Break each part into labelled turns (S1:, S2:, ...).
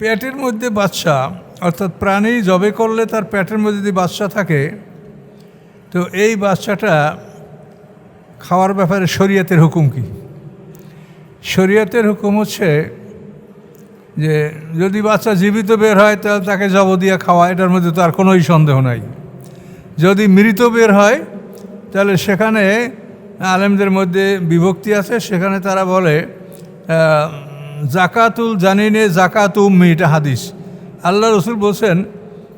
S1: পেটের মধ্যে বাচ্চা, অর্থাৎ প্রাণী জবে করলে তার পেটের মধ্যে যদি বাচ্চা থাকে, তো এই বাচ্চাটা খাওয়ার ব্যাপারে শরীয়তের হুকুম কি? শরীয়তের হুকুম হচ্ছে যে, যদি বাচ্চা জীবিত বের হয়, তাহলে তাকে জব দিয়ে খাওয়া, এটার মধ্যে তো আর কোনোই সন্দেহ নাই। যদি মৃত বের হয়, তাহলে সেখানে আলেমদের মধ্যে বিভক্তি আছে, সেখানে তারা বলে জাকাতুল জানিনে জাকাত উম্মি এটা হাদিস। আল্লাহ রসুল বলছেন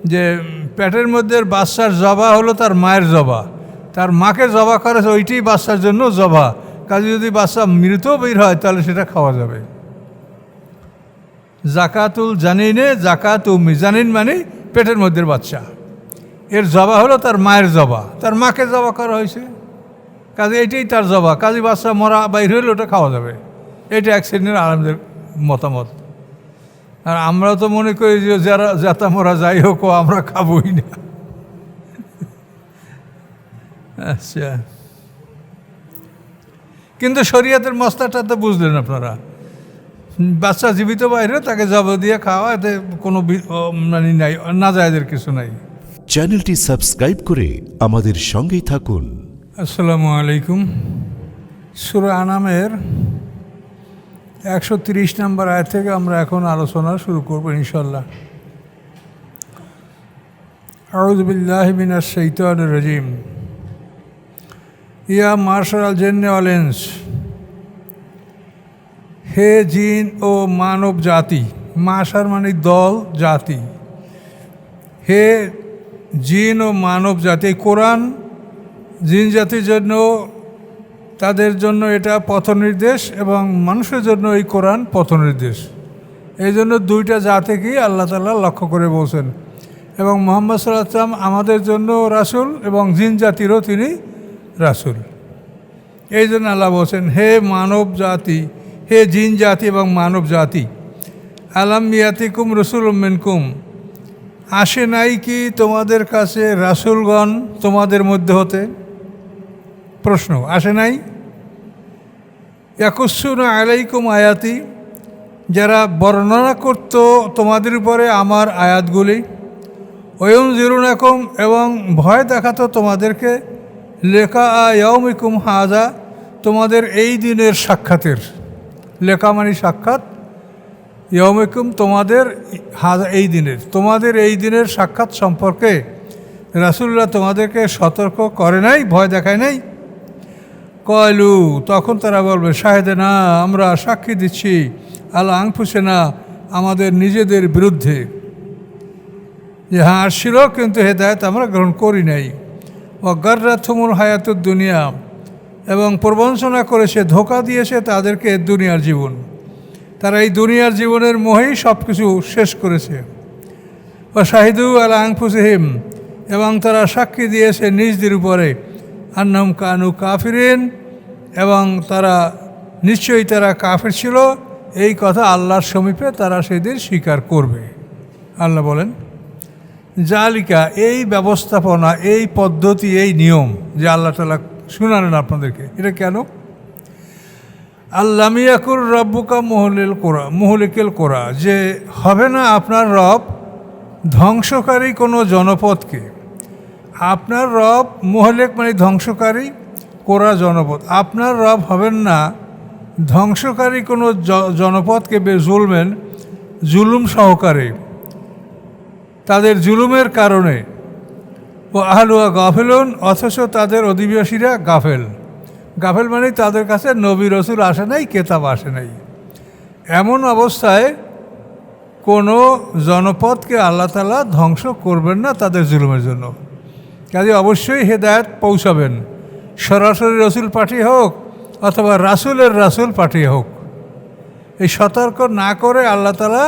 S1: যে, পেটের মধ্যে বাচ্চার জবা হলো তার মায়ের জবা। তার মাকে জবা করেছে ওইটাই বাচ্চার জন্য জবা। কাজে যদি বাচ্চা মৃত বের হয়, তাহলে সেটা খাওয়া যাবে। জাকাতুল জানিনে জাকাত উম্মি জানিন মানে পেটের মধ্যে বাচ্চা এর জবা হলো তার মায়ের জবা। তার মাকে জবা করা হয়েছে। কাজে এটাই তার জবা। কাজে বাচ্চা মরা, বাইর হলে ওটা খাওয়া যাবে। এটা এক শ্রেণির আরামদের মতামত। আর আমরা তো মনে করি যে যারা যাতা মরা যাই হোক আমরা খাবোই না। আচ্ছা। কিন্তু শরীয়তের মশলাটা তো বুঝলেন আপনারা। বাচ্চা জীবিত বাইরে তাকে জব দিয়ে খাওয়া এতে কোনো মানে নাই না যায়দের কিছু নাই।
S2: চ্যানেলটি সাবস্ক্রাইব করে আমাদের সঙ্গেই থাকুন।
S1: আসসালামু আলাইকুম। সুরা আনামের একশো তিরিশ নম্বর আয় থেকে আমরা এখন আলোচনা শুরু করব ইনশাল্লাহ আউজবিল্লাহমিন সৈতান রাজিম। ইয়া মার্শাল আল জেন্নে অলেন্স হে জিন ও মানব জাতি মাসার মানে দল, জাতি। হে জিন ও মানব জাতি, কোরআন জিন জাতির জন্য তাদের জন্য এটা পথনির্দেশ এবং মানুষের জন্য এই কোরআন পথনির্দেশ। এই জন্য দুইটা জাতিকেই আল্লাহ তাল্লাহ লক্ষ্য করে বলছেন। এবং মোহাম্মদ সাল্লাম আমাদের জন্য রাসুল এবং জিন জাতিরও তিনি রাসুল। এই জন্য আল্লাহ বলছেন, হে মানব জাতি, হে জিন জাতি এবং মানব জাতি, আলাম ইয়াতিকুম রসুল মিনকুম, আসে নাই কি তোমাদের কাছে রাসুলগণ তোমাদের মধ্যে হতে? প্রশ্ন, আসে নাই? ইয়াকুসুন আলাইকুম আয়াতি, যারা বর্ণনা করত তোমাদের উপরে আমার আয়াতগুলি ওয়ম জিরুনাকুম এবং ভয় দেখাতো তোমাদেরকে, লেখা আয়মিকুম হাজা, তোমাদের এই দিনের সাক্ষাতের। লেখা মানে সাক্ষাৎ ইয়মিকুম তোমাদের হাজা এই দিনের। তোমাদের এই দিনের সাক্ষাৎ সম্পর্কে রাসুল্লাহ তোমাদেরকে সতর্ক করে নাই, ভয় দেখায় নাই? কয়লু তখন তারা বলবে, শাহেদে না, আমরা সাক্ষী দিচ্ছি, আল্লাহ আংফুসে না, আমাদের নিজেদের বিরুদ্ধে। যে হ্যাঁ আসছিল, কিন্তু হেদায়ত আমরা গ্রহণ করি নাই। ও গর্রা থুমুল হায়াতুর দুনিয়া, এবং প্রবঞ্চনা করেছে ধোকা দিয়েছে তাদেরকে দুনিয়ার জীবন। তারা এই দুনিয়ার জীবনের মোহেই সব কিছু শেষ করেছে। ও শাহিদু আল আংফুসহিম, এবং তারা সাক্ষী দিয়েছে নিজদের উপরে আন্নাম কানু কাফিরিন এবং তারা নিশ্চয়ই তারা কাফির ছিল। এই কথা আল্লাহর সমীপে তারা সেদিন স্বীকার করবে। আল্লাহ বলেন, জালিকা, এই ব্যবস্থাপনা, এই পদ্ধতি, এই নিয়ম যে আল্লাহ তালা শুনালেন আপনাদেরকে, এটা কেন? আল্লামিয়াকুর রব্বুকা মোহলিল কোরা, মোহলিকেল কোরা, যে হবে না আপনার রব ধ্বংসকারী কোনো জনপদকে। আপনার রব মোহলেক মানে ধ্বংসকারী কোরা জনপদ। আপনার রব হবেন না, ধ্বংসকারী কোনো জনপদকে বে জুলমেন, জুলুম সহকারে। তাদের জুলুমের কারণে। ও আহলুয়া গাফেলুন, অথচ তাদের অধিবাসীরা গাফেল। গাফেল মানে তাদের কাছে নবী রসুল আসে নাই, কেতাব আসে নাই। এমন অবস্থায় কোনো জনপদকে আল্লাহ তালা ধ্বংস করবেন না তাদের জুলুমের জন্য। কাজে অবশ্যই হেদায়ত পৌঁছাবেন। সরাসরি রসুল পাঠিয়ে হোক অথবা রাসুলের রাসুল পাঠিয়ে হোক, এই সতর্ক না করে আল্লাহ তালা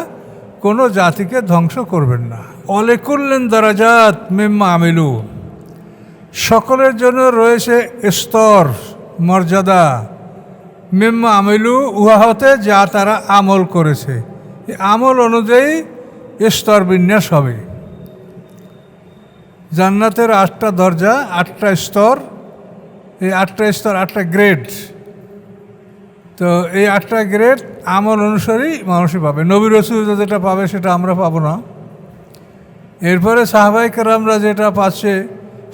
S1: কোনো জাতিকে ধ্বংস করবেন না। অলেকুল্লেন দারাজাত মেম্মা আমিলু। সকলের জন্য রয়েছে স্তর, মর্যাদা। মেম্মা আমিলু উহা হতে যা তারা আমল করেছে। আমল অনুযায়ী স্তর বিন্যাস হবে। জান্নাতের আটটা দরজা, আটটা স্তর এই আটটা স্তর, আটটা গ্রেড তো এই আটটা গ্রেড আমল অনুসারী মানুষই পাবে। নবী রসুল যেটা পাবে সেটা আমরা পাবো না। এরপরে সাহাবাই কেরামরা যেটা পাচ্ছে,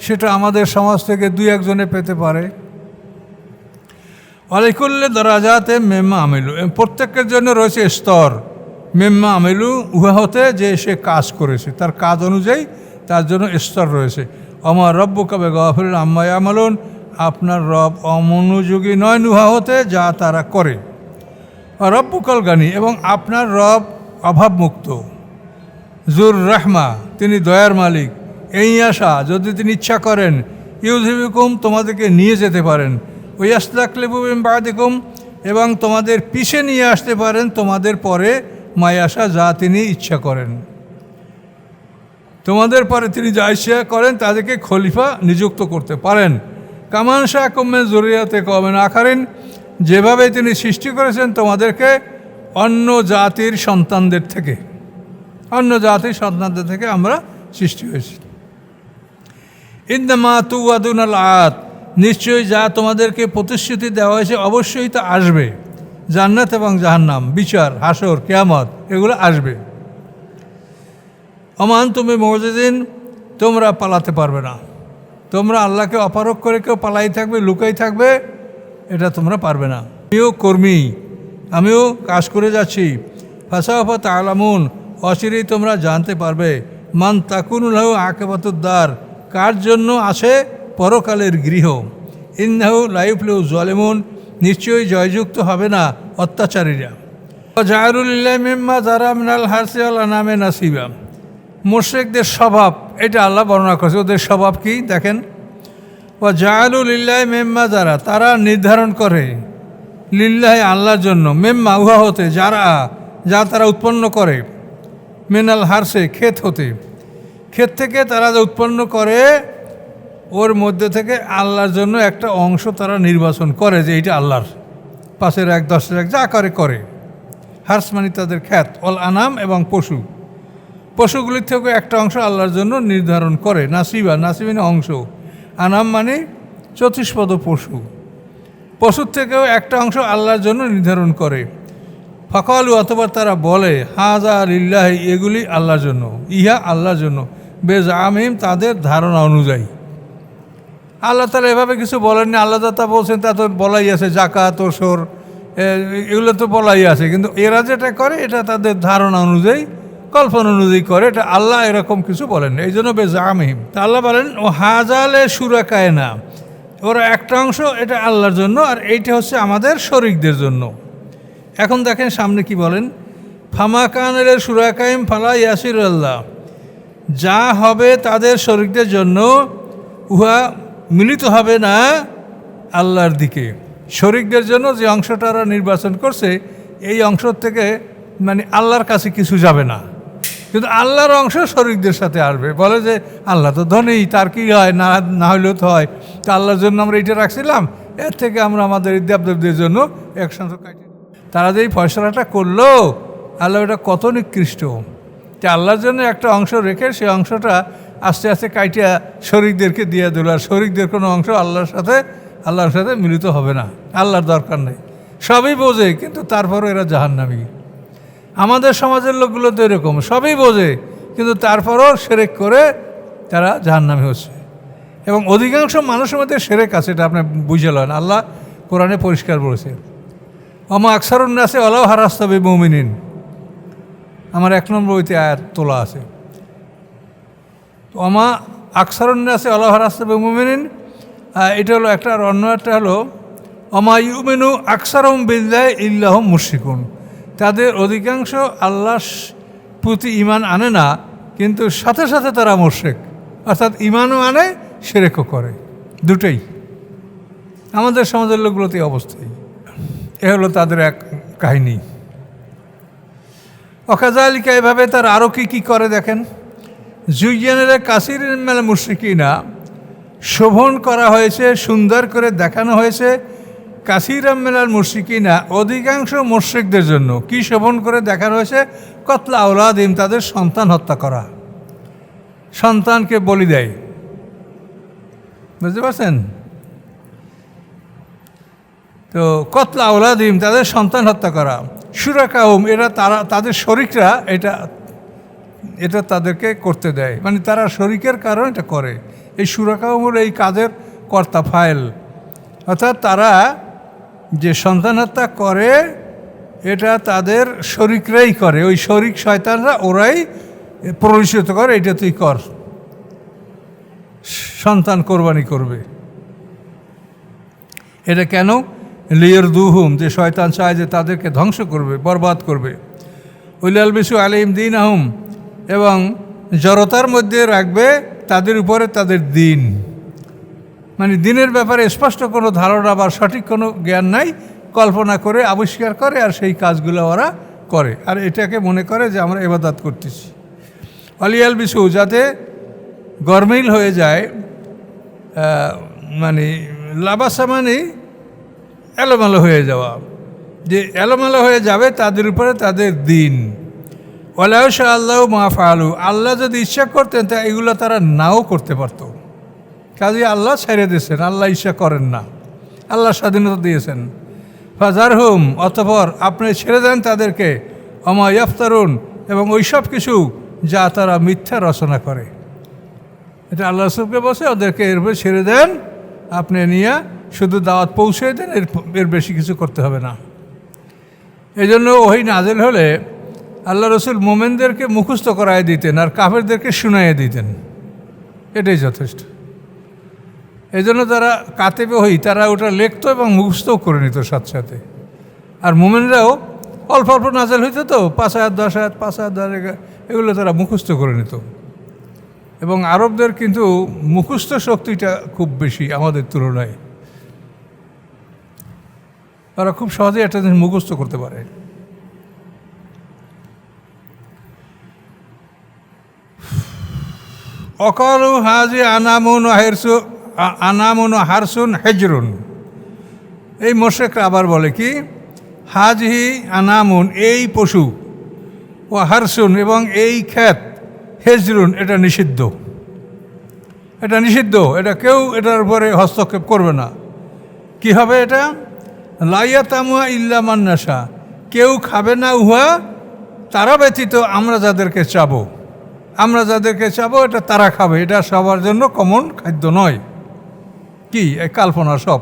S1: সেটা আমাদের সমাজ থেকে দুই একজনে পেতে পারে। অলিকুল্লে দরাজাতে মেম্মা আমিলু। প্রত্যেকের জন্য রয়েছে স্তর। মেম্মা আমিলু উহা হতে যে সে কাজ করেছে। তার কাজ অনুযায়ী তার জন্য স্তর রয়েছে। আমার রব্য কবে গফিল আম্মাই আমলুন আপনার রব অমনোযোগী নয়, নুহা হতে যা তারা করে। রব্বুকল গানি এবং আপনার রব অভাবমুক্ত। জুর রহমা, তিনি দয়ার মালিক। এই আশা, যদি তিনি ইচ্ছা করেন ইউজিবিকুম তোমাদেরকে নিয়ে যেতে পারেন। ওয়াসলাকলেবুম বাদিকুম, এবং তোমাদের পিছে নিয়ে আসতে পারেন, তোমাদের পরে মায়াসা যা তিনি ইচ্ছা করেন। তোমাদের পরে তিনি যা ইচ্ছা করেন, তাদেরকে খলিফা নিযুক্ত করতে পারেন। কামান শাহ কমেন জরুরিয়াতে কমেন আকারেন যেভাবে তিনি সৃষ্টি করেছেন তোমাদেরকে অন্য জাতির সন্তানদের থেকে, অন্য জাতির সন্তানদের থেকে আমরা সৃষ্টি হয়েছি। ইন্দামা তুয়াদুন আল আত নিশ্চয়ই যা তোমাদেরকে প্রতিশ্রুতি দেওয়া হয়েছে অবশ্যই তা আসবে, জান্নাত এবং জাহান্নাম, বিচার, হাসর, কেয়ামত, এগুলো আসবে। অমান তুমি মসজিদিন তোমরা পালাতে পারবে না। তোমরা আল্লাহকে অপারক করে কেউ পালাই থাকবে, লুকাই থাকবে, এটা তোমরা পারবে না। আমিও কর্মী, আমিও কাজ করে যাচ্ছি। ফাঁসাফত আলামুন অচিরেই তোমরা জানতে পারবে, মান তাকুনুল্লাহ আকেবাতুদ্দার কার জন্য আছে পরকালের গৃহ। ইন্নাহু লাইফলু জলেমুন, নিশ্চয়ই জয়যুক্ত হবে না অত্যাচারীরা। জাহরুল্লাহ মিম্মা যারা মিনাল হারসিয়াল নামে নাসিবা। মোশেকদের স্বভাব, এটা আল্লাহ বর্ণনা করেছে। ওদের স্বভাব কি? দেখেন। ও জাহালুল ইল্লাহ মেম্মা যারা, তারা নির্ধারণ করে লিল্লাহ আল্লাহর জন্য। মেম্মা, উহা হতে, যারা, যা তারা উৎপন্ন করে। মেনাল হারসে, ক্ষেত হতে। ক্ষেত থেকে তারা যা উৎপন্ন করে, ওর মধ্যে থেকে আল্লাহর জন্য একটা অংশ তারা নির্বাচন করে যে এইটা আল্লাহর। পাশের এক, দশের এক, যা করে করে। হার্স মানে তাদের খ্যাত। অল আনাম এবং পশু। পশুগুলির থেকে একটা অংশ আল্লাহর জন্য নির্ধারণ করে, নাসিবা, নাসিবিন অংশ। আনাম মানে চতুষ্পদ পশু। পশুর থেকেও একটা অংশ আল্লাহর জন্য নির্ধারণ করে। ফকালু অথবা তারা বলে, হাজা লিল্লাহ এগুলি আল্লাহর জন্য, ইহা আল্লাহর জন্য। বেজ আমিম তাদের ধারণা অনুযায়ী। আল্লাহ তালা এভাবে কিছু বলেননি, আল্লাহ তা বলছেন তা তো বলাই আছে জাকাত ওসর এগুলো তো বলাই আছে। কিন্তু এরা যেটা করে, এটা তাদের ধারণা অনুযায়ী কল্পনা অনুযায়ী করে, এটা আল্লাহ এরকম কিছু বলেন এই জন্য বেশ আমিম তা আল্লাহ বলেন, ও হাজালে সুরাকায় না। ওরা একটা অংশ এটা আল্লাহর জন্য, আর এইটা হচ্ছে আমাদের শরিকদের জন্য। এখন দেখেন সামনে কি বলেন? ফামা কানের সুরাকাইম ফালা ইয়াসির আল্লাহ। যা হবে তাদের শরিকদের জন্য, উহা মিলিত হবে না আল্লাহর দিকে। শরিকদের জন্য যে অংশটা ওরা নির্বাচন করছে, এই অংশ থেকে মানে আল্লাহর কাছে কিছু যাবে না। কিন্তু আল্লাহর অংশ শরিকদের সাথে আসবে। বলে যে, আল্লাহ তো ধনী তার কি হয়? না না হলেও তো হয়। তা আল্লাহর জন্য আমরা এটা রাখছিলাম। এর থেকে আমরা আমাদের দেবদেবদের জন্য একসাথে কাটি তারা যে এই ফয়সলাটা করল, আল্লাহ এটা কত নিকৃষ্ট। যে আল্লাহর জন্য একটা অংশ রেখে সেই অংশটা আস্তে আস্তে কাইটিয়া শরিকদেরকে দিয়ে দিল। আর শরিকদের কোনো অংশ আল্লাহর সাথে আল্লাহর সাথে মিলিত হবে না। আল্লাহর দরকার নেই। সবই বোঝে, কিন্তু তারপরও এরা জাহান্নামী। আমাদের সমাজের লোকগুলো তো এরকম, সবই বোঝে, কিন্তু তারপরও সেরেক করে তারা জাহান্নামী হচ্ছে। এবং অধিকাংশ মানুষের মধ্যে সেরেক আছে, এটা আপনি বুঝে লন, আল্লাহ কোরআনে পরিষ্কার বলেছে। আমা আকসারুন্নাসে অলাও হারাস্তবে মৌমিনিন আমার এক নম্বর বইতে আয়াত তোলা আছে। তো আমা আকসারুন্নাসে অলাও হারাস্তবে মৌমিনিন এটা হলো একটা আর অন্য একটা হলো অমা ইউমেনু আকসারম বিল্লাহ ইল্লাহ মুশিকুন তাদের অধিকাংশ আল্লাহ প্রতি ইমান আনে না, কিন্তু সাথে সাথে তারা মোশেক অর্থাৎ ইমানও আনে সেরেকও করে। দুটোই। আমাদের সমাজের লোকগুলোতে অবস্থায় এ হলো তাদের এক কাহিনী। অকাজালিকা এভাবে তার আরও কী কী করে দেখেন? জুইয়ানের কাসির মেলা মুশ্রিকিনা শোভন করা হয়েছে, সুন্দর করে দেখানো হয়েছে কাসির মেলার মুশ্রিকিনা অধিকাংশ মুশ্রিকদের জন্য কি শোভন করে দেখানো হয়েছে কতলা আউলাদিম তাদের সন্তান হত্যা করা। সন্তানকে বলি দেয়। বুঝতে পারছেন? তো কতলা আউলাদিম তাদের সন্তান হত্যা করা। সুরাকাউম এরা তারা, তাদের শরিকরা এটা এটা তাদেরকে করতে দেয়। মানে তারা শরিকের কারণ এটা করে। এই সুরাকাউম হলো এই কাজের কর্তা ফাইল অর্থাৎ তারা যে সন্তান হত্যা করে, এটা তাদের শরিকরাই করে। ওই শরিক শয়তানরা ওরাই প্ররোচিত করে, এটা তুই কর। সন্তান কোরবানি করবে। এটা কেন? লিয়র দুহুম যে শয়তান চায় যে তাদেরকে ধ্বংস করবে, বরবাদ করবে। উইলাল বিশু আলিম দিন আহম এবং জড়তার মধ্যে রাখবে তাদের উপরে তাদের দিন। মানে দিনের ব্যাপারে স্পষ্ট কোনো ধারণা বা সঠিক কোনো জ্ঞান নাই, কল্পনা করে, আবিষ্কার করে, আর সেই কাজগুলো ওরা করে। আর এটাকে মনে করে যে আমরা এবাদাত করতেছি। অলিয়াল বিশু যাতে গরমিল হয়ে যায় মানে লাবাসা মানে এলোমেলো হয়ে যাওয়া। যে এলোমেলো হয়ে যাবে তাদের উপরে তাদের দিন। ওলাউশা আল্লাহ মাফ আলু আল্লাহ যদি ইচ্ছা করতেন তা এগুলো তারা নাও করতে পারতো। কাজে আল্লাহ ছেড়ে দিয়েছেন, আল্লাহ ইচ্ছা করেন না। আল্লাহ স্বাধীনতা দিয়েছেন। ফাজার হুম অতপর আপনি ছেড়ে দেন তাদেরকে অমায়াফতারুন এবং ওই সব কিছু যা তারা মিথ্যা রচনা করে। এটা আল্লাহ রসুলকে বসে ওদেরকে এরপরে ছেড়ে দেন, আপনি নিয়ে শুধু দাওয়াত পৌঁছে দেন, এর এর বেশি কিছু করতে হবে না। এই জন্য ওই নাজেল হলে আল্লাহ রসুল মোমেনদেরকে মুখস্থ করায় দিতেন আর কাফেরদেরকে শুনাইয়ে দিতেন। এটাই যথেষ্ট। এই জন্য তারা কাতেবে হই, তারা ওটা লিখতো এবং মুখস্থও করে নিত সাথে সাথে। আর মোমেনরাও অল্প অল্প নাজেল হইতো তো, পাঁচ হাজার দশ হাজার পাঁচ হাজার দশ এগুলো তারা মুখস্থ করে নিত। এবং আরবদের কিন্তু মুখস্থ শক্তিটা খুব বেশি আমাদের তুলনায়। তারা খুব সহজেই একটা জিনিস মুখস্থ করতে পারে। অকলু হাজি আনামুন হেরসু আনামুন হারসুন হেজরুন। এই মোশেকরা আবার বলে কি, হাজহি আনামুন, এই পশু ও হারসুন এবং এই ক্ষেত হেজরুন, এটা নিষিদ্ধ। এটা নিষিদ্ধ, এটা কেউ এটার উপরে হস্তক্ষেপ করবে না। কি হবে এটা? লাইয়া তামুয়া ইল্লা মান্নাসা কেউ খাবে না উহা, তারা ব্যতীত আমরা যাদেরকে চাবো। আমরা যাদেরকে চাবো, এটা তারা খাবে, এটা সবার জন্য কমন খাদ্য নয়। কি? কাল্পনা সব।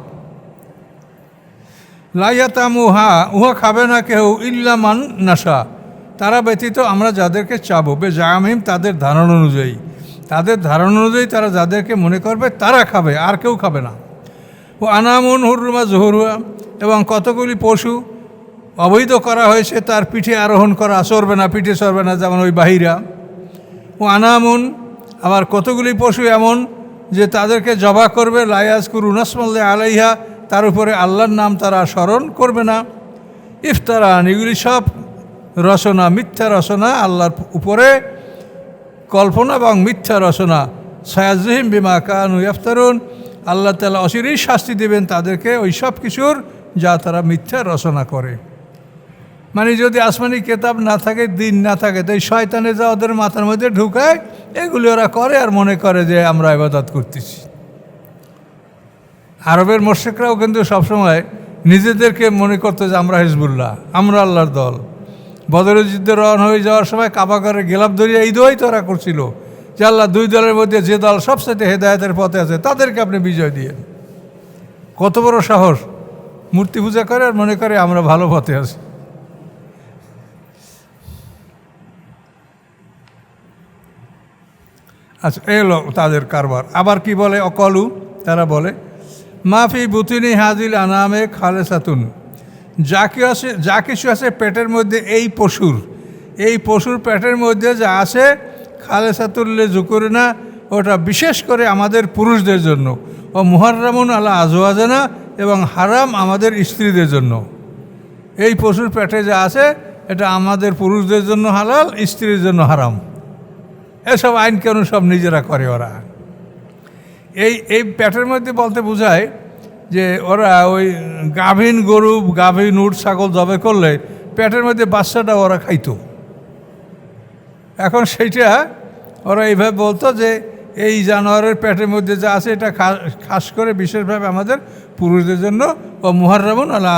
S1: লাইয়াতাম উহা উহা খাবে না কেউ ইল্লামান নাসা তারা ব্যতীত আমরা যাদেরকে চাবো বে জামিম তাদের ধারণা অনুযায়ী। তাদের ধারণা অনুযায়ী তারা যাদেরকে মনে করবে, তারা খাবে, আর কেউ খাবে না। ও আনামুন হুরমা জহুরুয়া, এবং কতগুলি পশু অবৈধ করা হয়েছে, তার পিঠে আরোহণ করা চড়বে না, পিঠে সরবে না, যেমন ওই বাহিরা। ও আনামুন, আবার কতগুলি পশু এমন যে তাদেরকে জবা করবে লায়াজ করু নসমল্লে আলাইহা, তার উপরে আল্লাহর নাম তারা স্মরণ করবে না। ইফতারান এগুলি সব রচনা, মিথ্যা রচনা, আল্লাহর উপরে কল্পনা এবং মিথ্যা রচনা। সয়াজহিম বিমা কানু ইফতারুন আল্লাহ তালা অচিরেই শাস্তি দেবেন তাদেরকে ওই সব কিছুর যা তারা মিথ্যা রচনা করে। মানে যদি আসমানি কেতাব না থাকে, দিন না থাকে, তো এই শয়তানে যা ওদের মাথার মধ্যে ঢুকায়, এগুলি ওরা করে আর মনে করে যে আমরা ইবাদত করতেছি। আরবের মোর্শেকরাও কিন্তু সবসময় নিজেদেরকে মনে করতো যে আমরা হিজবুল্লাহ, আমরা আল্লাহর দল। বদরের যুদ্ধে রওনা হয়ে যাওয়ার সময় কাবা করে গেলাপ ধরিয়া এই দোয়াই তোরা করছিল যে আল্লাহ দুই দলের মধ্যে যে দল সবসাথে হেদায়তের পথে আছে, তাদেরকে আপনি বিজয় দিয়ে কত বড় সাহস। মূর্তি পূজা করে আর মনে করে আমরা ভালো পথে আছি। আচ্ছা এলো তাদের কারবার। আবার কি বলে? অকলু, তারা বলে মাফি বুতিনি হাজিল আনামে খালে সাতুন যা কি আছে, যা কিছু আছে পেটের মধ্যে এই পশুর। এই পশুর পেটের মধ্যে যা আছে খালে সাতুল্লে জুকুরে না ওটা বিশেষ করে আমাদের পুরুষদের জন্য। ও মুহাররামুন আলা আজওয়াজানা এবং হারাম আমাদের স্ত্রীদের জন্য। এই পশুর পেটে যা আছে, এটা আমাদের পুরুষদের জন্য হালাল, স্ত্রীর জন্য হারাম। এসব আইন কেন সব নিজেরা করে ওরা। এই এই পেটের মধ্যে বলতে বোঝায় যে ওরা ওই গাভীন গরু, গাভীন উট, ছাগল জবে করলে পেটের মধ্যে বাচ্চাটা ওরা খাইতো। এখন সেইটা ওরা এইভাবে বলতো যে এই জানোয়ারের পেটের মধ্যে যা আছে এটা খাস করে বিশেষভাবে আমাদের পুরুষদের জন্য, ও মুহার্রামন আল্লাহ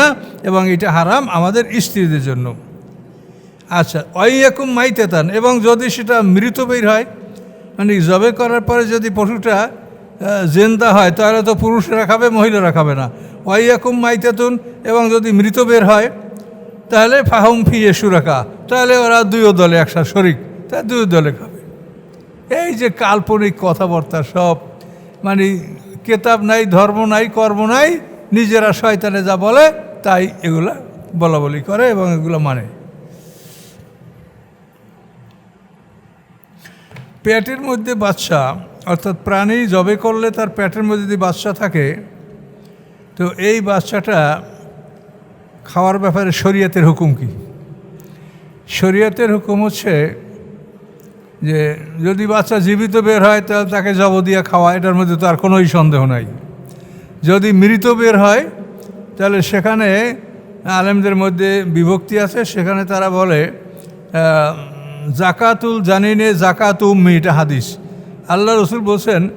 S1: না এবং এটা হারাম আমাদের স্ত্রীদের জন্য। আচ্ছা অইয়াকুম মাইতেতান, এবং যদি সেটা মৃত বের হয় মানে জবে করার পরে যদি পশুটা জেন্দা হয়, তাহলে তো পুরুষরা খাবে, মহিলারা খাবে না। ওয়াইয়াকুম মাইতেতুন, এবং যদি মৃত বের হয়, তাহলে ফাহম ফিয়ে সুরাকা তাহলে ওরা দুইও দলে একসাথে শরিক, তা দুই দলে খাবে। এই যে কাল্পনিক কথাবার্তা সব মানে কেতাব নাই, ধর্ম নাই, কর্ম নাই, নিজেরা শয়তানে যা বলে, তাই এগুলা বলা বলি করে এবং এগুলো মানে। পেটের মধ্যে বাচ্চা, অর্থাৎ প্রাণী জবে করলে তার পেটের মধ্যে যদি বাচ্চা থাকে, তো এই বাচ্চাটা খাওয়ার ব্যাপারে শরীয়তের হুকুম কি? শরীয়তের হুকুম হচ্ছে যে, যদি বাচ্চা জীবিত বের হয়, তাহলে তাকে জব দিয়ে খাওয়া, এটার মধ্যে তো আর কোনোই সন্দেহ নাই। যদি মৃত বের হয়, তাহলে সেখানে আলেমদের মধ্যে বিভক্তি আছে, সেখানে তারা বলে জাকাতুল জানিনে জাকাত উম্মি এটা হাদিস। আল্লাহ রসুল বলছেন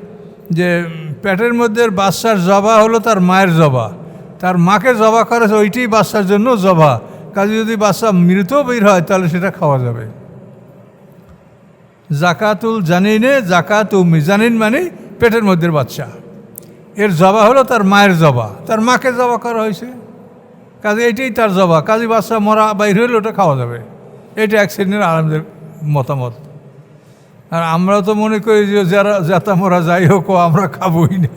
S1: যে, পেটের মধ্যে বাচ্চার জবা হলো তার মায়ের জবা। তার মাকে জবা করেছে ওইটাই বাচ্চার জন্য জবা। কাজে যদি বাচ্চা মৃত বের হয়, তাহলে সেটা খাওয়া যাবে। জাকাতুল জানিনে জাকাত উম্মি জানিন মানে পেটের মধ্যে বাচ্চা এর জবা হলো তার মায়ের জবা। তার মাকে জবা করা হয়েছে। কাজে এটাই তার জবা। কাজী বাচ্চা মরা, বাইর হলে ওটা খাওয়া যাবে। এটা এক শ্রেণির আরামদের মতামত। আর আমরা তো মনে করি যে যারা যাতা মরা যাই হোক আমরা খাবোই না।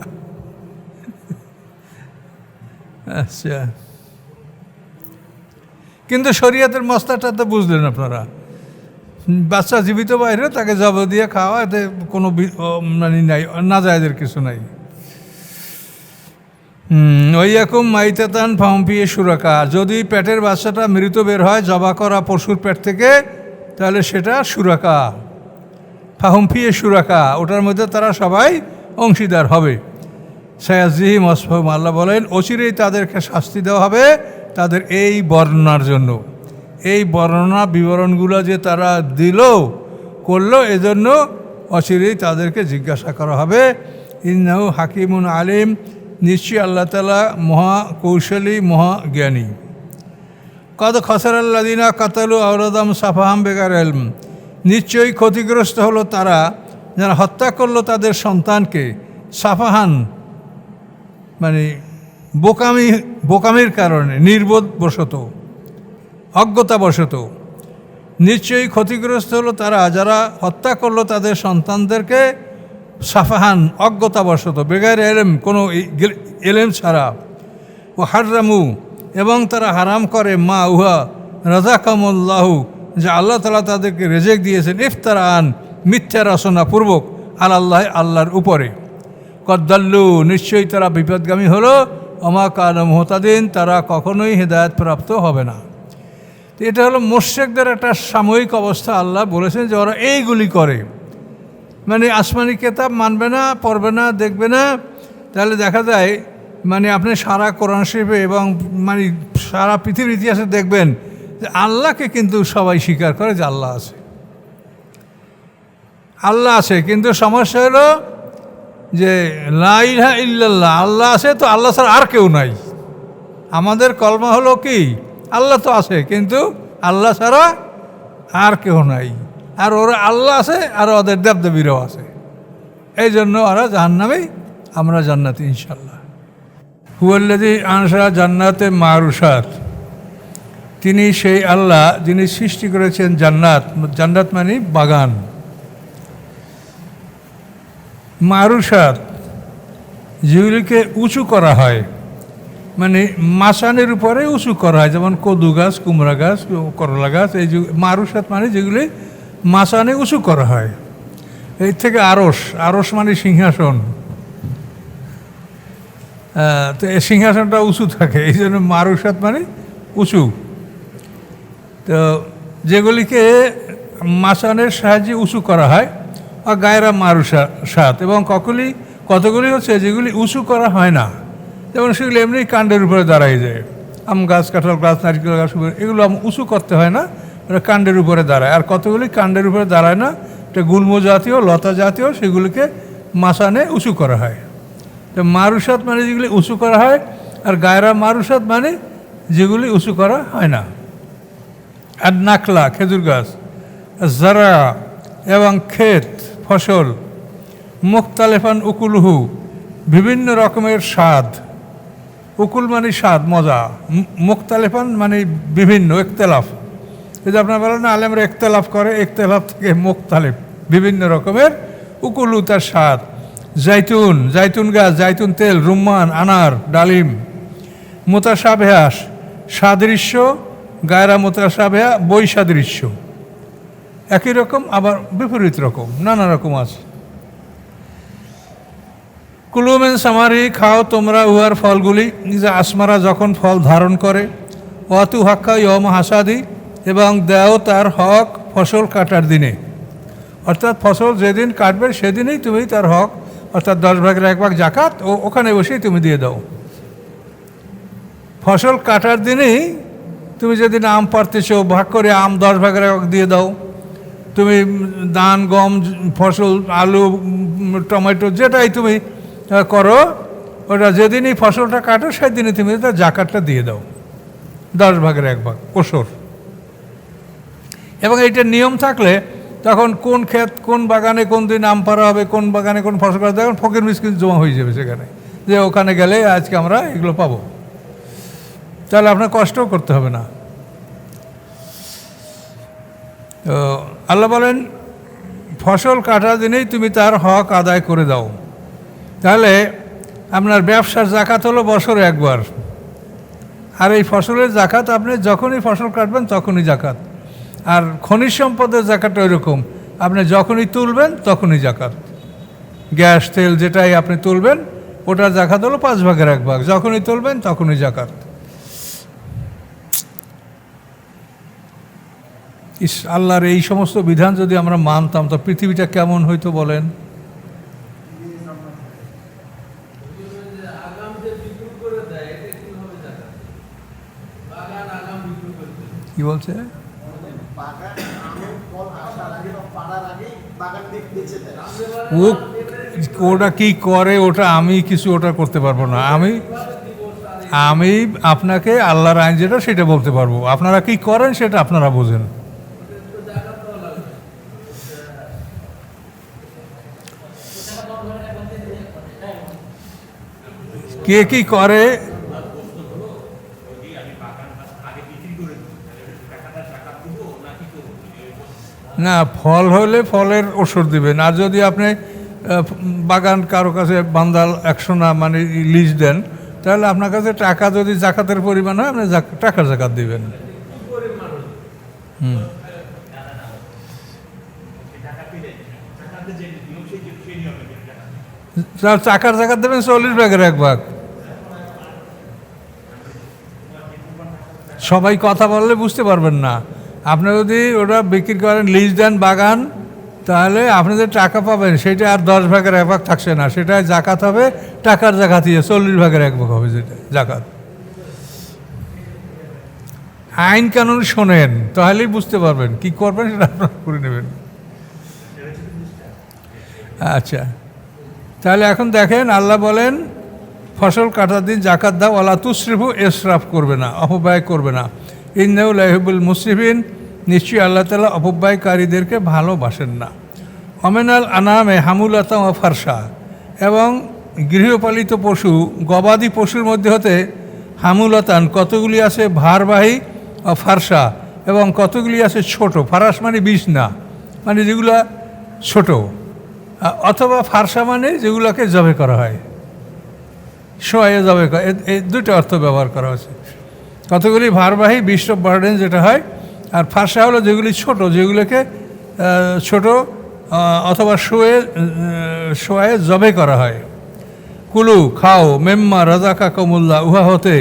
S1: আচ্ছা। কিন্তু শরীয়তের মশলাটা তো বুঝলেন আপনারা। বাচ্চা জীবিত বাইরে, তাকে জব দিয়ে খাওয়া, এতে কোনো মানে নাই না যায়দের কিছু নাই। ওইরকম মাইতাতান ফাম্পিয়ে সুরাকা। যদি পেটের বাচ্চাটা মৃত বের হয়, জবা করা পশুর পেট থেকে তাহলে সেটা সুরাকা। ফাহম্পিয়ে সুরাকা, ওটার মধ্যে তারা সবাই অংশীদার হবে। সয়াজিহি মসফম আল্লাহ বলেন, অচিরেই তাদেরকে শাস্তি দেওয়া হবে তাদের এই বর্ণনার জন্য। এই বর্ণনা বিবরণগুলো যে তারা দিল, করল, এজন্য অচিরেই তাদেরকে জিজ্ঞাসা করা হবে। ইন্নাহু হাকিমুন আলিম, নিশ্চয়ই আল্লাহ তালা মহা কৌশলী কদ খসর আল্লাদিনা কাতালু আওরাদাম সাফাহাম বেগার এলম নিশ্চয়ই ক্ষতিগ্রস্ত হলো তারা যারা হত্যা করল তাদের সন্তানকে। সাফাহান মানে বোকামি, বোকামির কারণে নির্বোধ বশত অজ্ঞতাবশত। নিশ্চয়ই ক্ষতিগ্রস্ত হলো তারা যারা হত্যা করল তাদের সন্তানদেরকে। সাফাহান অজ্ঞতাবশত, বেগার এলেম কোনো এলেম ছাড়া। ও হাররামু এবং তারা হারাম করে, মা উহা রাজাকামুল্লাহু, যে আল্লাহ তালা তাদেরকে রেজেক দিয়েছেন ইফতার আন মিথ্যা রচনা পূর্বক আল্লাহ আল্লাহর উপরে। কদ্দাল্লু নিশ্চয়ই তারা বিপদগামী হলো অমা কান মোহতাদিন, তারা কখনোই হেদায়ত প্রাপ্ত হবে না। তো এটা হলো মোর্শেকদের একটা সাময়িক অবস্থা, আল্লাহ বলেছেন যে ওরা এইগুলি করে। মানে আসমানি কেতাব মানবে না, পড়বে না, দেখবে না। তাহলে দেখা যায় মানে আপনি সারা কোরআন শরীফে এবং মানে সারা পৃথিবীর ইতিহাসে দেখবেন যে আল্লাহকে কিন্তু সবাই স্বীকার করে যে আল্লাহ আছে। আল্লাহ আছে, কিন্তু সমস্যা হলো যে লাইহা ইল্লাল্লাহ, আল্লাহ আছে তো আল্লাহ ছাড়া আর কেউ নাই। আমাদের কলমা হলো কি? আল্লাহ তো আছে, কিন্তু আল্লাহ ছাড়া আর কেউ নাই। আর ওরা আল্লাহ আছে, আর ওদের দেবদেবীরাও আছে। এই জন্য ওরা জাহান্নামেই আমরা জান্নাতি ইনশাল্লাহ। হুয়াল্লাদি আনসা জান্নাতে মারুসাত। তিনি সেই আল্লাহ যিনি সৃষ্টি করেছেন জান্নাত জান্নাত মানে বাগান। মারুসাত যেগুলিকে উঁচু করা হয় মানে মাসানের উপরে উঁচু করা হয়, যেমন কদু গাছ, কুমড়া গাছ, করলা গাছ, এই মারুসাত মানে যেগুলি মাসানে উঁচু করা হয়। এই থেকে আরস আরস মানে সিংহাসন। তো সিংহাসনটা উঁচু থাকে, এই জন্য মারুসাত মানে উঁচু। তো যেগুলিকে মাসানের সাহায্যে উঁচু করা হয় আর গায়রা মারুসা সাত এবং কতগুলি কতগুলি হচ্ছে যেগুলি উঁচু করা হয় না, যেমন সেগুলি এমনি কাণ্ডের উপরে দাঁড়াই যায়। আম গাছ, কাঁঠাল গাছ, নারকেল গাছ এগুলো আম- উঁচু করতে হয় না ওটা কাণ্ডের উপরে দাঁড়ায়। আর কতগুলি কাণ্ডের উপরে দাঁড়ায় না, এটা গুল্ম জাতীয় লতা জাতীয় সেগুলিকে মাসানে উঁচু করা হয়। তো মারুসাত মানে যেগুলি উঁচু করা হয়, আর গায়রা মারুসাত মানে যেগুলি উঁচু করা হয় না। আর নাকলা, খেজুর গাছ জারা, এবং ক্ষেত, ফসল, মুখতালেফান উকুলহু, বিভিন্ন রকমের স্বাদ। উকুল মানে স্বাদ, মজা। মুখতালেফান মানে বিভিন্ন, একতেলাফ। এই যে আপনার বলেন না, আলেমরা একতেলাফ করে, একতেলাফ থেকে মুখতালেফ, বিভিন্ন রকমের উকুলু তার স্বাদ। জাইতুন জাইতুন গাছ জাইতুন তেল রুম্মান আনার ডালিম মোতাসাবেহাস সাদৃশ্য গায়রা মোতাসাবেহা বই সাদৃশ্য একই রকম, আবার বিপরীত রকম, নানা রকম আছে। কুলুমেন সামারি, খাও তোমরা উহার ফলগুলি, নিজে আসমারা যখন ফল ধারণ করে ওয়াতু হাক্কা ইয়ম হাসাদি, এবং দেও তার হক ফসল কাটার দিনে। অর্থাৎ ফসল যেদিন কাটবে, সেদিনেই তুমি তার হক অর্থাৎ দশ ভাগের এক ভাগ জাকাত, ও ওখানে বসেই তুমি দিয়ে দাও। ফসল কাটার দিনেই তুমি যেদিন আম পারতেছো ভাগ করে আম দশ ভাগের এক ভাগ দিয়ে দাও। তুমি ধান, গম, ফসল, আলু, টমেটো যেটাই তুমি করো, ওটা যেদিনই ফসলটা কাটো, সেদিনই তুমি তার জাকাতটা দিয়ে দাও। দশ ভাগের এক ভাগ, ওসর। এবং এইটা নিয়ম থাকলে তখন কোন ক্ষেত, কোন বাগানে কোন দিন আম পারা হবে, কোন বাগানে কোন ফসল করা তখন ফকির মিসকিন জমা হয়ে যাবে সেখানে। যে ওখানে গেলে আজকে আমরা এগুলো পাবো। তাহলে আপনার কষ্টও করতে হবে না। তো আল্লাহ বলেন, ফসল কাটার দিনেই তুমি তার হক আদায় করে দাও। তাহলে আপনার ব্যবসার জাকাত হলো বছরে একবার। আর এই ফসলের জাকাত আপনি যখনই ফসল কাটবেন তখনই জাকাত। আর খনিজ সম্পদের জাকাতটা ওইরকম। আপনি যখনই তুলবেন, তখনই জাকাত। গ্যাস, তেল যেটাই আপনি তুলবেন, ওটার জাকাত হলো পাঁচ ভাগের এক ভাগ। যখনই তুলবেন, তখনই জাকাত। ইস, আল্লাহর এই সমস্ত বিধান যদি আমরা মানতাম, তো পৃথিবীটা কেমন হইতো বলেন? কি বলছে
S3: বাগান আমের ফল আসার আগে বা পাড়ার আগে বাগান দিয়ে বেঁচে দেয়
S1: ও ওটা কি করে, ওটা আমি কিছু ওটা করতে পারব না। আমি আমি আপনাকে আল্লাহর আইন যেটা সেটা বলতে পারব। আপনারা কি করেন সেটা আপনারা বোঝেন। কে কি করে না, ফল হলে ফলের ওষুধ দিবেন। আর যদি আপনি বাগান কারও কাছে বান্দাল একশো না মানে লিজ দেন, তাহলে আপনার কাছে টাকা যদি জাকাতের পরিমাণ হয়, আপনি টাকার জাকাত দিবেন। হুম। তার টাকার জাকাত দেবেন, চল্লিশ ভাগের এক ভাগ। সবাই কথা বললে বুঝতে পারবেন না। আপনি যদি ওটা বিক্রি করেন লিজ দেন বাগান, তাহলে আপনি যে টাকা পাবেন। সেটা আর দশ ভাগের এক ভাগ থাকছে না। সেটা জাকাত হবে, টাকার জাকাত দিয়ে চল্লিশ ভাগের এক ভাগ হবে যেটা, জাকাত। আইন কানুন শোনেন, তাহলেই বুঝতে পারবেন। কি করবেন সেটা আপনারা করে নেবেন। আচ্ছা। তাহলে এখন দেখেন, আল্লাহ বলেন, ফসল কাটার দিন জাকাত দাও আল্লাহ তুসরিফু এসরাফ করবে না, অপব্যয় করবে না। ইন্দাউল আহিবুল মুসরিফিন নিশ্চয়ই আল্লাহ তালা অপব্যয়কারীদেরকে ভালোবাসেন না। অমেনাল আনামে হামুলাতা ও ফারসা, এবং গৃহপালিত পশু, গবাদি পশুর মধ্যে হতে হামুলতান, কতগুলি আছে ভারবাহী ও ফারসা, এবং কতগুলি আছে ছোট। ফারাস মানে বিষ না মানে যেগুলা ছোট। অথবা ফারসা মানে যেগুলোকে জবে করা হয়। সোয়ে জবে করা এই দুটো অর্থ ব্যবহার করা হয়েছে। কতগুলি ভারবাহী বিশ্ব বার্ডেন যেটা হয়, আর ফারসা হলো যেগুলি ছোট, যেগুলোকে ছোট অথবা শোয়ে শোয়ে জবে করা হয়। কুলু, খাও, মেম্মা, রাজাকা, কমুল্লা, উহা হতে,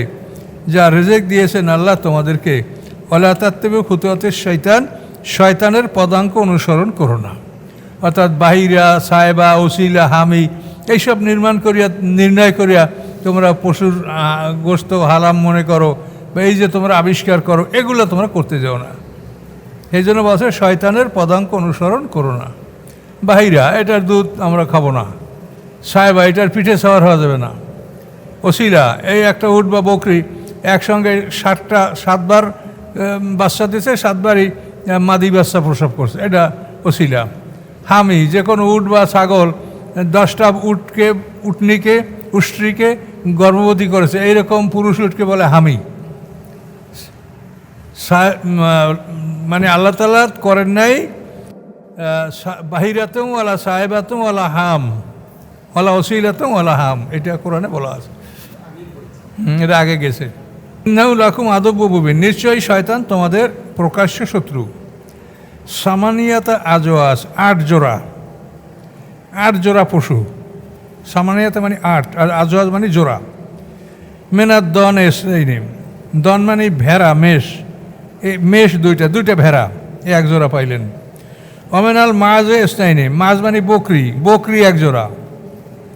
S1: যা রেজেক দিয়েছেন আল্লাহ তোমাদেরকে। অলা তাত্ত্বে খুতুয়াতের শয়তান, শয়তানের পদাঙ্ক অনুসরণ করো না। অর্থাৎ বাহিরা, সাহেবা, ওসিলা, হামি, এইসব নির্মাণ করিয়া, নির্ণয় করিয়া তোমরা পশুর গোস্ত, হালাম মনে করো বা এই যে তোমরা আবিষ্কার করো, এগুলো তোমরা করতে যাও না। এই জন্য বলছে, শয়তানের পদাঙ্ক অনুসরণ করো না। বাহিরা, এটার দুধ আমরা খাব না। সাহেবা, এটার পিঠে সাওয়ার হওয়া যাবে না। ওসিলা, এই একটা উট বা বকরি একসঙ্গে সাতটা, সাতবার বাচ্চা দিছে, সাতবারই মাদি বাচ্চা প্রসব করছে। এটা ওসিলা। হামি, যে কোনো উট বা ছাগল, দশটা উটকে, উটনিকে, উষ্ট্রিকে গর্ভবতী করেছে। এইরকম পুরুষ উটকে বলে হামি। মানে আল্লাহ তালা করেন নাই আহ, সা- বাহিরাতেও আলা সাহেবাতেও আলা হাম আলা ওসিলাতেও আলা হাম। এটা কোরআনে বলা আছে। এটা আগে গেছে। নাউ লাকুম আদব্য বুবিন নিশ্চয়ই শয়তান তোমাদের প্রকাশ্য শত্রু। সামানিয়াতা আজোয়াস আট জোড়া। আট জোড়া পশু। সামানিয়াতা মানে আট আর আজোয়াজ মানে জোড়া। মেনার দন এস এই নেই দন মানে ভেড়া মেষ। এই মেষ দুইটা দুইটা ভেড়া এক জোড়া পাইলেন। অমেনাল মাছ এসনাইনি মাছ মানে বকরি বকরি এক জোড়া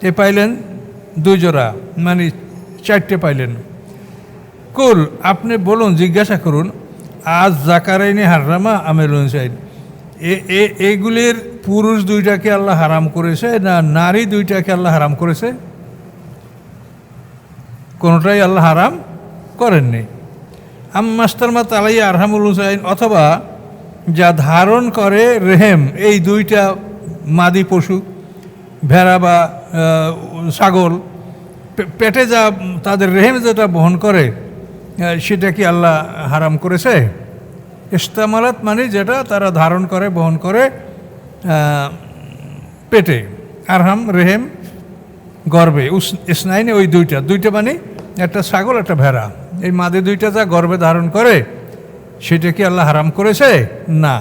S1: এ পাইলেন দুই জোড়া মানে চারটে পাইলেন। কুল, আপনি বলুন, জিজ্ঞাসা করুন, আজ জাকারাইনি হারামা আমেলুন সাইড এগুলির পুরুষ দুইটাকে আল্লাহ হারাম করেছে না নারী দুইটাকে আল্লাহ হারাম করেছে? কোনোটাই আল্লাহ হারাম করেননি। আম মাস্টারমা তালাই আরহামুল হুসাইন, অথবা যা ধারণ করে রেহেম, এই দুইটা মাদি পশু, ভেড়া বা ছাগল পেটে যা তাদের রেহেম যেটা বহন করে সেটা কি আল্লাহ হারাম করেছে? ইস্তামালাত মানে যেটা তারা ধারণ করে, বহন করে পেটে। আরহাম, রেহেম, গর্বে। উস- ইসনাইনে ওই দুইটা। দুইটা মানে একটা ছাগল, একটা ভেড়া। এই মাদে দুইটা যা গর্বে ধারণ করে, সেটা কি আল্লাহ হারাম করেছে? না।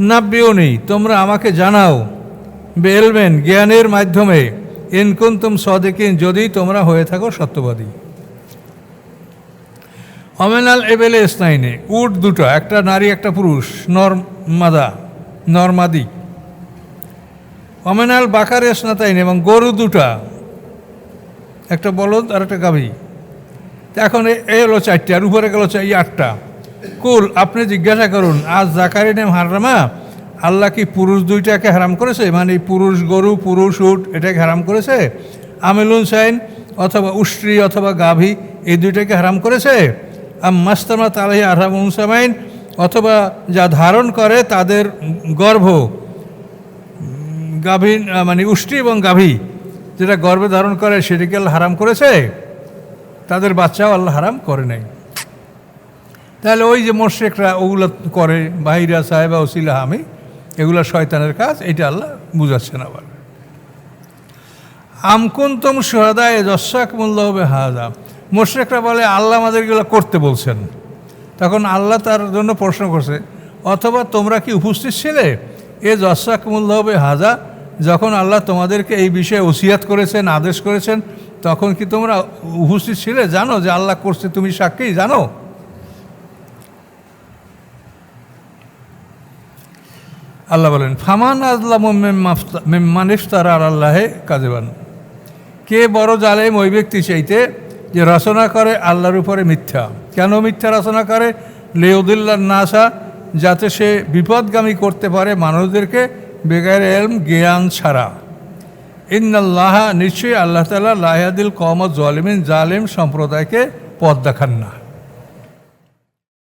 S1: নাব্যও নেই। তোমরা আমাকে জানাও বেলবেন জ্ঞানের মাধ্যমে ইনকুন্তুম সদেকিন, যদি তোমরা হয়ে থাকো সত্যবাদী। অমেনাল এবেলে স্নাইনে উট দুটো, একটা নারী, একটা পুরুষ নর্মাদা নর্মাদি অমেনাল বাকারে স্নাতাইন এবং গরু দুটা, একটা বলদ আর একটা গাভী। এখন এই হলো চারটে আর উপরে গেল চাই আটটা। কুল, আপনি জিজ্ঞাসা করুন, আজ জাকারি নেম হারামা? আল্লাহ কি পুরুষ দুইটাকে হারাম করেছে? মানে পুরুষ গরু, পুরুষ উট, এটাকে হারাম করেছে? আমেলুন সাইন অথবা উষ্ট্রি অথবা গাভী, এই দুইটাকে হারাম করেছে? আম মাস্তামা তালাহি আরহাম উনসামাইন, অথবা যা ধারণ করে তাদের গর্ভ, গাভী মানে উষ্টি এবং গাভী, যেটা গর্ভে ধারণ করে সেটাকে হারাম করেছে? তাদের বাচ্চাও আল্লাহ হারাম করে নাই। তাহলে ওই যে মোর্শেকরা ওগুলো করে, বাহিরা সাহেবা ওসিলা আমি, এগুলো শয়তানের কাজ, এটা আল্লাহ বুঝাচ্ছেন আবার। আমকুন্তম সোহাদায় দশাক মূল্য হবে হাজা মোর্শেকরা বলে, আল্লাহ আমাদের এগুলো করতে বলছেন। তখন আল্লাহ তার জন্য প্রশ্ন করছে, অথবা তোমরা কি উপস্থিত ছিলে? এ দশাক মূল্য হবে হাজা যখন আল্লাহ তোমাদেরকে এই বিষয়ে ওসিয়াত করেছেন, আদেশ করেছেন তখন কি তোমরা উপস্থিত ছিলে? জানো যে আল্লাহ করছে, তুমি সাক্ষী, জানো? আল্লাহ বলেন, ফামান আজলাম মেম্মান ইফতার আর আল্লাহে কাজেবান কে বড় জালেম ওই ব্যক্তি চাইতে যে রচনা করে আল্লাহর উপরে মিথ্যা? কেন মিথ্যা রচনা করে? লেউদুল্লাহ নাসা, যাতে সে বিপদগামী করতে পারে মানুষদেরকে বেগার এলম, জ্ঞান ছাড়া। ইন্নাল্লাহ নিশ্চয়ই আল্লাহ তালা লাহাদিল কম জলিমিন জালিম সম্প্রদায়কে পথ দেখান না।